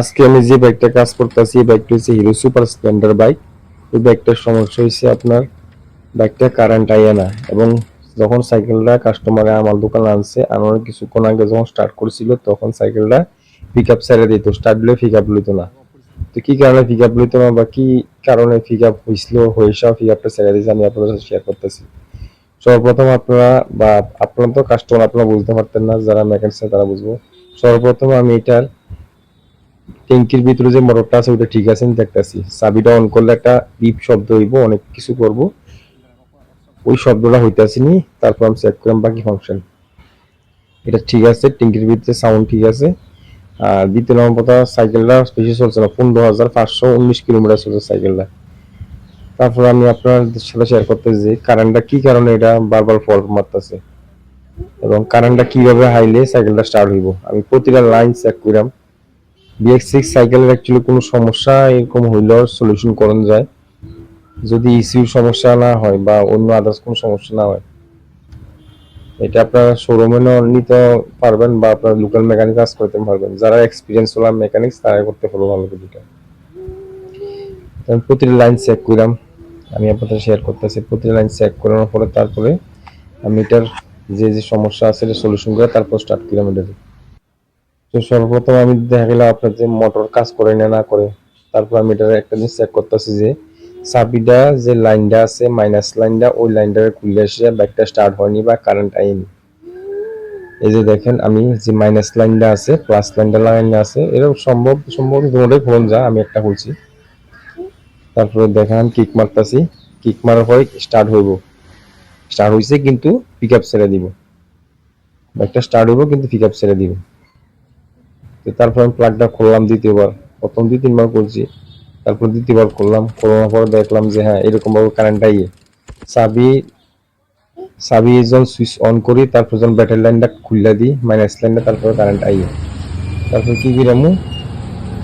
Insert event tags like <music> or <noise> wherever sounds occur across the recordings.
আজকে আমি যে বাইকটা কাজ করতেছি, এই বাইকটা হচ্ছে হিরো সুপার স্প্লেন্ডার বাইক এই বাইকটার সমস্যা হচ্ছে আপনার বাইকটা কারেন্ট আইয়া না। এবং যখন সাইকেলটা কাস্টমারে আমার দোকানে আনছে আনার কিছুক্ষণ আগে যখন স্টার্ট করছিল, তখন সাইকেলটা পিক আপ ছেড়ে দিত স্টার্ট দিলে পিক আপ লইতো না। তো কি কারণে পিক আপ লইতো না বা কি কারণে পিক আপ হয়েছিল হয়েছে পিক আপটা ছেড়ে দিয়েছে, আমি আপনাদের সাথে শেয়ার করতেছি। সর্বপ্রথম আপনারা বা আপনারা তো কাস্টমার আপনারা বুঝতে পারতেন না, যারা মেকানিক্স তারা বুঝব। সর্বপ্রথম আমি এটার ট্যাঙ্কির ভিতরে যে মোটরটা আছে ওটা ঠিক আছে, আমি দেখতেছি। চাবিটা অন করলে একটা বিপ শব্দ হইব, অনেক কিছু করব। ওই শব্দটা হইতেছে নি তারপর আমি চেক করলাম বাকি ফাংশন এটা ঠিক আছে, ট্যাঙ্কির ভিতরে সাউন্ড ঠিক আছে। আর দ্বিতীয় নম্বর কথা সাইকেলটা বেশি চলছে না, পনেরো হাজার পাঁচশো উনিশ কিলোমিটার চলছে সাইকেলটা তারপর আমি আপনার সাথে শেয়ার করতে যে কারেন্টটা কি কারণে এটা বারবার ফল্ট মারতেছে? এবং কারেন্টটা কীভাবে হাইলে সাইকেলটা স্টার্ট হইব? আমি প্রতিটা লাইন চেক করলাম বিএক্স সিক্স সাইকেলের অ্যাকচুয়ালি কোনো সমস্যা এরকম হইলেও সলিউশন করণ যায়। যদি ইসিউর সমস্যা না হয় বা অন্য আদার্স কোনো সমস্যা না হয়, এটা আপনারা শোরুমে নিতে পারবেন বা আপনার লোকাল মেকানিক কাজ করতে পারবেন। যারা এক্সপিরিয়েন্স হলাম মেকানিক্স তারা করতে পারব ভালো করে এটা। আমি প্রতিটা লাইন চেক করলাম আমি আপনাদের শেয়ার করতেছি, প্রতিটা লাইন চেক করানোর পরে তারপরে আমি এটার যে যে সমস্যা আছে সলিউশন করে তারপর স্টার্ট করলাম এটা তো সর্বপ্রথম আমি দেখা গেল আপনার যে মোটর কাজ করে না না করে। তারপর আমি এটার একটা জিনিস চেক করতেছি যে চাবিটা যে লাইনটা আছে মাইনাস লাইনটা ওই লাইনটা খুলে এসে ব্যাগটা স্টার্ট হয়নি বা কারেন্ট আইনি। এই যে দেখেন, আমি যে মাইনাস লাইনটা আছে প্লাস লাইনটা লাইনটা আছে, এরকম সম্ভব সম্ভব দুটোই খুলন যা, আমি একটা খুলছি। তারপরে দেখেন কিক মারতাছি। কিক মারার পরে স্টার্ট হইব। স্টার্ট হইছে কিন্তু পিক আপ ছেড়ে দিব। ব্যাগটা স্টার্ট হইব কিন্তু পিক আপ ছেড়ে দিব। তো তারপর আমি প্লাগটা খুললাম দ্বিতীয়বার। প্রথম দুই, তিনবার করছি তারপর দ্বিতীয়বার করলাম করানোর পরে দেখলাম যে হ্যাঁ এরকম ভাবে কারেন্ট আইয়ে চাবি চাবি যখন সুইচ অন করি, তারপর যখন ব্যাটারি লাইনটা খুললা দিই মাইনাস লাইনটা তারপর কারেন্ট আইয়ে তারপর কি কিরামু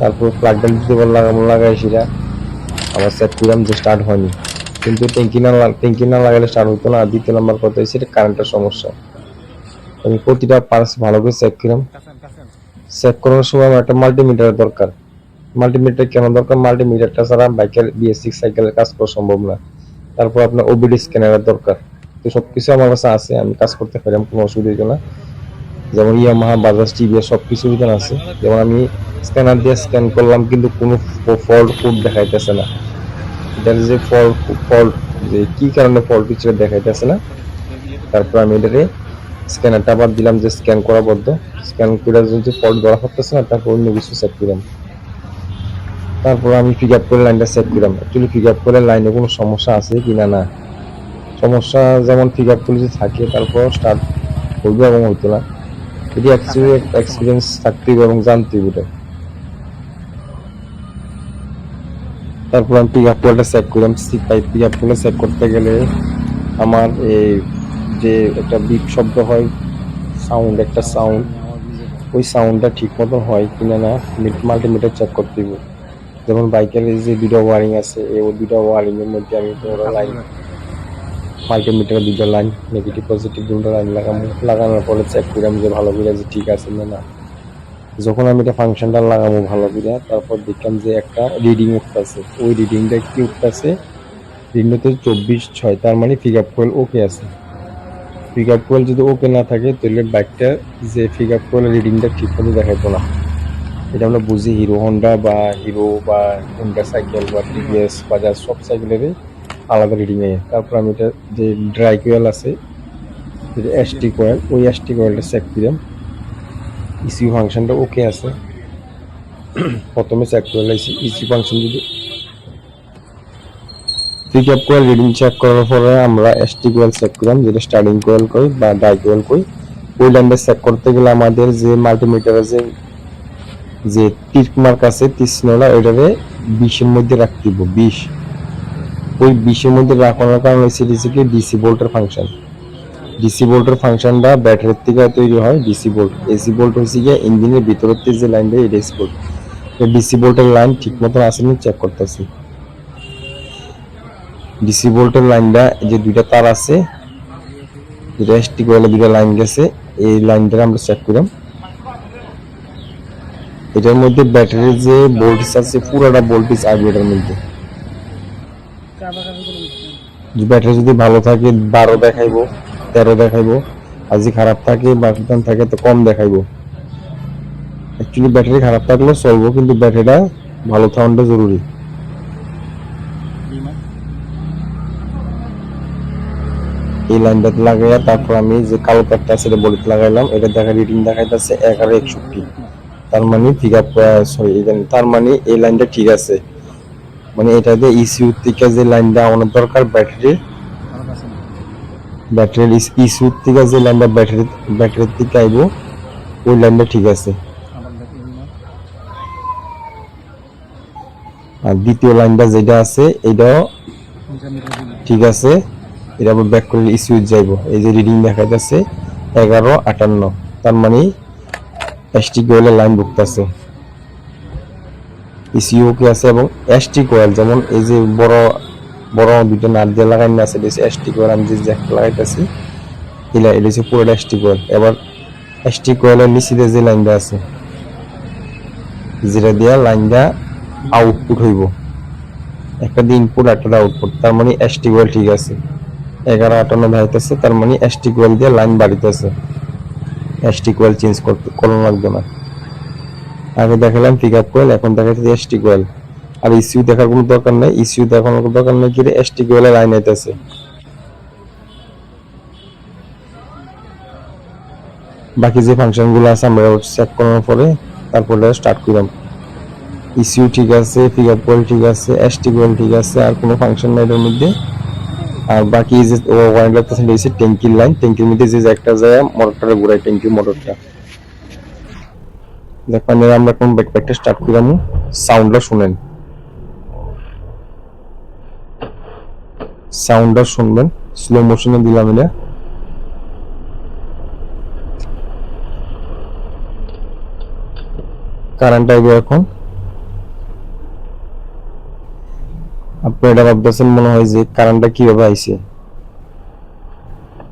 তারপর প্লাগটা দ্বিতীয়বার লাগামো লাগাই সেটা। আবার চেক করলাম যে স্টার্ট হয়নি। কিন্তু ট্যাঙ্কি না ট্যাঙ্কি না লাগালে স্টার্ট হতো না। দ্বিতীয় নাম্বার কথা এটা কারেন্টের সমস্যা। আমি প্রতিটা পার্স ভালো করে চেক করলাম। চেক করার সময় আমার একটা মাল্টিমিটারের দরকার। মাল্টিমিটার কেন দরকার? মাল্টিমিটারটা ছাড়া বাইকের বিএস সিক্স সাইকেলের কাজ করা সম্ভব না। তারপর আপনার ওবিডি স্ক্যানারের দরকার। তো সব কিছু আমার কাছে আছে, আমি কাজ করতে পারলাম কোনো অসুবিধা না। যেমন ইয়ামাহা বাজাজ টিভিএস সব কিছু এখানে আছে। যেমন আমি স্ক্যানার দিয়ে স্ক্যান করলাম, কিন্তু কোনো ফল্ট কোড দেখাইতেছে না। এটার যে ফল্ট ফল্ট যে কি কারণে ফল্ট কিছু দেখাইতেছে না। তারপর আমি এটারে স্ক্যানারটা আবার দিলাম যে স্ক্যান করা বদ্ধ। স্ক্যান করে যদি ফল্ট ধরা পড়তেছে না, তারপর অন্য কিছু সেট করলাম তারপর আমি পিক আপ করে লাইনটা সেট করলাম অ্যাকচুয়ালি পিক আপ করে লাইনে কোনো সমস্যা আছে কিনা না না। সমস্যা যেমন পিক আপ করে যদি থাকে তারপর স্টার্ট করবে এবং হইতো না। এটি অ্যাকচুয়ালি এক্সপিরিয়েন্স থাকতে হবে এবং জানতে হবে এটা। তারপর আমি পিক আপ কোয়ালটা চেক করলাম। পিক আপ কোয়ালটা চেক করতে গেলে আমার এই যে একটা বিপ শব্দ হয় সাউন্ড একটা সাউন্ড ওই সাউন্ডটা ঠিক মতো হয় কিনা না মাল্টিমিটার চেক করতে হবে যেমন বাইকের যে দুটো ওয়ারিং আছে, এই দুটো ওয়ারিং এর মধ্যে আমি ধরো লাইন মাল্টিমিটার দুটো লাইন নেগেটিভ পজিটিভ দুটো লাইন লাগাবো লাগানোর পরে চেক করলাম যে ভালো করে যে ঠিক আছে না না। যখন আমি এটা ফাংশনটা লাগাবো ভালো করে তারপর দেখলাম যে একটা রিডিং উঠতেছে। ওই রিডিংটা কি উঠতেছে? রিডিংটা চব্বিশ ছয়, তার মানে আপ কয়েল ওকে আছে। পিক আপ কয়েল যদি ওকে না থাকে, তাহলে বাইকটা যে পিক আপ কয়েল রিডিংটা ঠিক মতো দেখাইতো না। এটা আমরা বুঝি হিরো হন্ডা বা হিরো বা হন্ডা সাইকেল বা টিভিএস বাজাজ সব সাইকেলেরই আলাদা রিডিং এ তারপর আমি এটা যে ড্রাই কোয়েল আছে এসটি কোয়েল ওই এসটি কোয়েলটা চেক দিলাম। ইসিউ ফাংশনটা ওকে আছে। <clears throat> প্রথমে চেক করে লাইছি ইসিউ ফাংশন যদি pick up coil reading check করার পরে আমরা এসটি কোয়েল চেক করলাম, যেটা স্টার্টিং কোয়েল কই বা ডাই কোয়েল কই। ওই লাইনটা চেক করতে গেলে আমাদের যে মাল্টিমিটারে যে যে টিক মার্ক আছে তীক্ষ্ণটা ওইটারে বিশের মধ্যে রাখতে দিব বিশ। ওই বিশের মধ্যে রাখানোর কারণে হচ্ছে কি ডিসি ভোল্টের ফাংশন ডিসি ভোল্টের ফাংশনটা ব্যাটারির থেকে তৈরি হয় ডিসি ভোল্ট এসি ভোল্ট হচ্ছে গিয়ে ইঞ্জিনের ভিতরের যে লাইন দেয় এটা এসি ভোল্ট ডিসি ভোল্টের লাইন ঠিক মতো আসে নি চেক করতেছি। ডিসি ভোল্টের লাইনটা যে দুইটা তার আছে যেটা এসটি কোয়েলে দুইটা লাইন গেছে, এই লাইনটা আমরা চেক করলাম এটার মধ্যে ব্যাটারির যে ভোল্টেজ আছে, পুরোটা ভোল্টেজ আসবে এটার মধ্যে ব্যাটারি যদি ভালো থাকে, বারো দেখাইবো, তেরো দেখাইবো, আর যদি খারাপ থাকে বাটন থাকে, তো কম দেখাইবো। অ্যাকচুয়ালি ব্যাটারি খারাপ থাকলেও চলবো, কিন্তু ব্যাটারিটা ভালো থাকাটা জরুরি। এই লাইনটাতে লাগাইয়া তারপর আমি যে কালো আছে বলিতে লাগাইলাম, এটা দেখা রিডিং দেখাইতেছে এগারো একষট্টি। তার মানে আপ সরি তার মানে এই লাইনটা ঠিক আছে। মানে এটা থেকে যে লাইনটা আমার দরকার ব্যাটারির ব্যাটারির থেকে যে লাইনটা ব্যাটারি ব্যাটারির থেকে আইব, ওই লাইনটা ঠিক আছে। আর দ্বিতীয় লাইনটা যেটা আছে, এটাও ঠিক আছে। এটা আবার ব্যাক করে ইস্যু যাইব। এই যে রিডিং দেখা যাচ্ছে এগারো, আটান্ন। তার মানে এসটি কোয়েলের লাইন ভুগতেছে ইসিও কি আছে এবং এসটি কোয়েল যেমন এই যে বড় বড় দুটো নাট দিয়ে লাগাই না আছে, এটা এসটি কোয়েল আমি যে জ্যাক লাগাইতেছি, এটা এটা হচ্ছে পুরোটা এসটি কোয়েল এবার এসটি কোয়েলের নিচে যে লাইনটা আছে, যেটা দিয়া লাইনটা আউটপুট হইব। একটা দিয়ে ইনপুট একটা আউটপুট তার মানে এসটি কোয়েল ঠিক আছে। এগারো আটান্ন ভাইতেছে তার মানে এসটি কোয়েল দিয়ে লাইন বাড়িতেছে। এসটি কোয়েল চেঞ্জ করতে করানো লাগবে না। আগে দেখালাম পিক আপ কোয়েল এখন দেখাচ্ছে এসটি কোয়েল আর ইসিউ দেখার কোনো দরকার নেই ইসিউ দেখানোর কোনো দরকার নেই কি এসটি কোয়েলের লাইন আইতেছে। বাকি যে ফাংশনগুলো আছে, আমরা চেক করার পরে তারপরে স্টার্ট করলাম। ইসিউ ঠিক আছে পিক আপ কোয়েল ঠিক আছে এসটি কোয়েল ঠিক আছে, আর কোনো ফাংশন নাই এটার মধ্যে। আর বাকি যে ওয়ান লাগতেছে এটা হচ্ছে ট্যাঙ্কির লাইন ট্যাঙ্কির মধ্যে যে একটা যায়, মোটরটা ঘুরাই ট্যাঙ্কির মোটরটা। দেখেন আমরা কোন ব্যাকপ্যাকটা স্টার্ট করলাম সাউন্ডটা শুনেন। সাউন্ডটা শুনবেন স্লো মোশনে দিলাম এটা। কারেন্ট আইবে এখন। আপনি এটা ভাবতেছেন মনে হয় যে কারেন্টটা কীভাবে আইছে?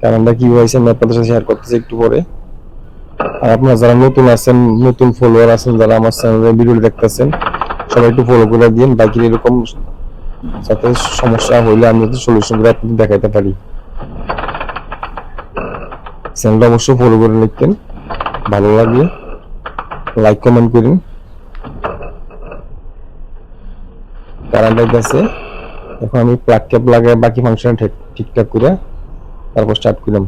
কারেন্টটা কীভাবে আইছে আমি আপনাদের সাথে শেয়ার করতেছি একটু পরে। আর আপনারা যারা নতুন আছেন, নতুন ফলোয়ার আছেন, যারা আমার চ্যানেলে ভিডিও দেখতেছেন, সবাই একটু ফলো করে দিন বাকি এরকম যাতে সমস্যা হইলে আমি যাতে সলিউশন করে আপনাদের দেখাইতে পারি। চ্যানেলটা অবশ্যই ফলো করে লিখতেন ভালো লাগলে লাইক কমেন্ট করেন। কারেন্ট আছে। এখন আমি প্লাগ লাগাই বাকি ফাংশন ঠিকঠাক করে তারপর স্টার্ট করলাম।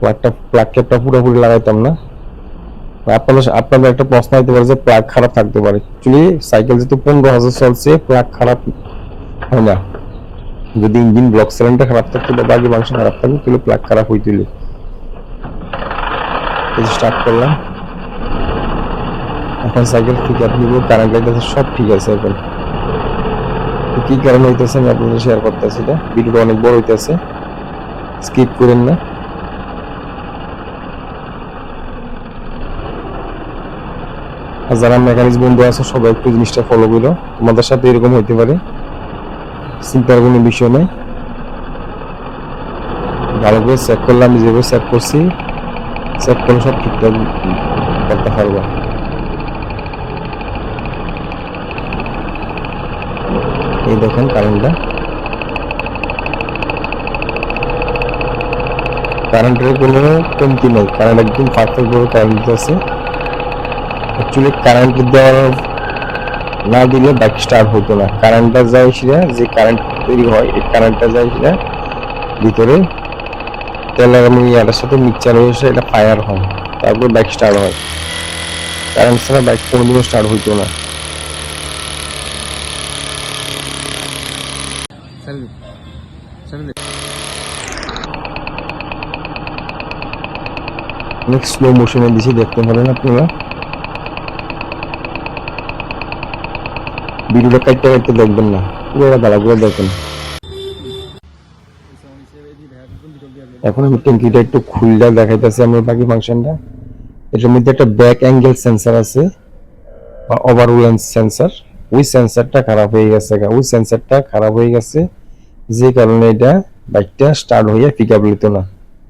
প্লাগটা প্লাগ ক্যাপটা পুরোপুরি লাগাইতাম না। আপনাদের আপনাদের একটা প্রশ্ন হতে পারে যে প্লাগ খারাপ থাকতে পারে। অ্যাকচুয়ালি সাইকেল যেহেতু পনেরো হাজার চলছে প্লাগ খারাপ হয় না। যদি ইঞ্জিন ব্লক খারাপ থাকতো বা বাকি মাংস খারাপ থাকতো, তাহলে প্লাগ খারাপ হইতুলে স্টার্ট করলাম। এখন সাইকেল ঠিক আপনি কারেন্ট লাইতেছে সব ঠিক আছে এখন। কি কারণে হইতেছে আমি আপনাদের শেয়ার করতেছি এটা? ভিডিওটা অনেক বড় হইতেছে। স্কিপ করেন না। আর যারা মেকানিক্স বন্ধু আছে, সবাই একটু জিনিসটা ফলো করো। তোমাদের সাথে এরকম হইতে পারে। চিন্তার কোনো বিষয় নেই। ভালো করে চেক করলাম যেভাবে চেক করছি। চেক করলে সব ঠিকঠাক করতে পারব। এই দেখেন কারেন্টটা কারেন্টের কোনো কমতি নেই কারেন্ট একদম পারফেক্ট ভাবে কারেন্ট আছে। অ্যাকচুয়ালি কারেন্ট দেওয়ার না দিলে বাইক স্টার্ট হতো না। কারেন্টটা যায় সেটা যে কারেন্ট তৈরি হয়, এই কারেন্টটা যায় সেটা ভিতরে তেলের এবং ইয়ারের সাথে মিক্সচার হয়ে এটা ফায়ার হয়, তারপরে বাইক স্টার্ট হয়। কারেন্ট ছাড়া বাইক কোনোদিনও স্টার্ট হইতো না। স্লো মোশনে দিছি, দেখতে পারেন আপনারা। ভিডিওটা কাটতে দেখবেন না। পুরো দাঁড়া করে দেখেন। এখন আমি ট্যাঙ্কিটা একটু খুললে দেখাইতেছি আমার বাকি ফাংশনটা। এটার মধ্যে একটা ব্যাক অ্যাঙ্গেল সেন্সার আছে, বা ওভারওয়েল সেন্সার ওই সেন্সারটা খারাপ হয়ে গেছে ওই সেন্সারটা খারাপ হয়ে গেছে, যে কারণে এটা বাইকটা স্টার্ট হইয়া পিক আপ নিত না।